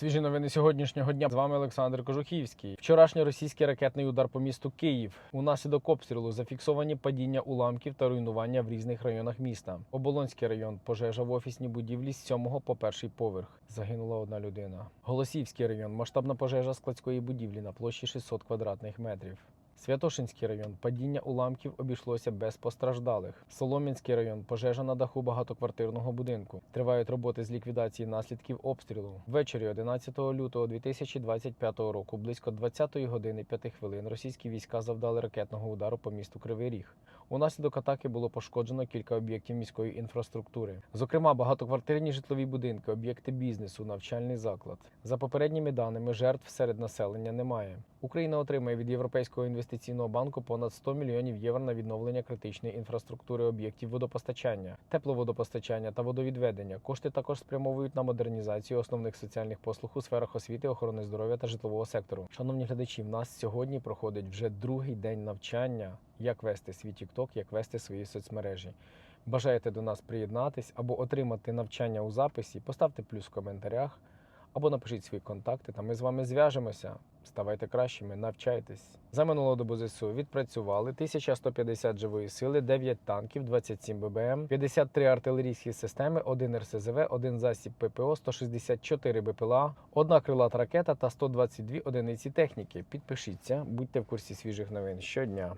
Свіжі новини сьогоднішнього дня. З вами Олександр Кожухівський. Вчорашній російський ракетний удар по місту Київ. Унаслідок обстрілу зафіксовані падіння уламків та руйнування в різних районах міста. Оболонський район пожежа в офісній будівлі з 7 по перший поверх. Загинула одна людина. Голосівський район масштабна пожежа складської будівлі на площі 600 квадратних метрів. Святошинський район падіння уламків обійшлося без постраждалих. Солом'янський район пожежа на даху багатоквартирного будинку. Тривають роботи з ліквідації наслідків обстрілу. Ввечері 11 лютого 2025 року, близько 20 години 5 хвилин, російські війська завдали ракетного удару по місту Кривий Ріг. Унаслідок атаки було пошкоджено кілька об'єктів міської інфраструктури, зокрема багатоквартирні житлові будинки, об'єкти бізнесу, навчальний заклад. За попередніми даними, жертв серед населення немає. Україна отримає від Європейського інвестиційного банку понад 100 мільйонів євро на відновлення критичної інфраструктури об'єктів водопостачання, тепловодопостачання та водовідведення. Кошти також спрямовують на модернізацію основних соціальних послуг у сферах освіти, охорони здоров'я та житлового сектору. Шановні глядачі, в нас сьогодні проходить вже другий день навчання, як вести свій TikTok, як вести свої соцмережі. Бажаєте до нас приєднатись або отримати навчання у записі, поставте плюс в коментарях або напишіть свої контакти, та ми з вами зв'яжемося. Ставайте кращими, навчайтесь. За минулу добу ЗСУ відпрацювали 1150 живої сили, 9 танків, 27 ББМ, 53 артилерійські системи, 1 РСЗВ, 1 засіб ППО, 164 БПЛА, одна крилата ракета та 122 одиниці техніки. Підпишіться, будьте в курсі свіжих новин щодня.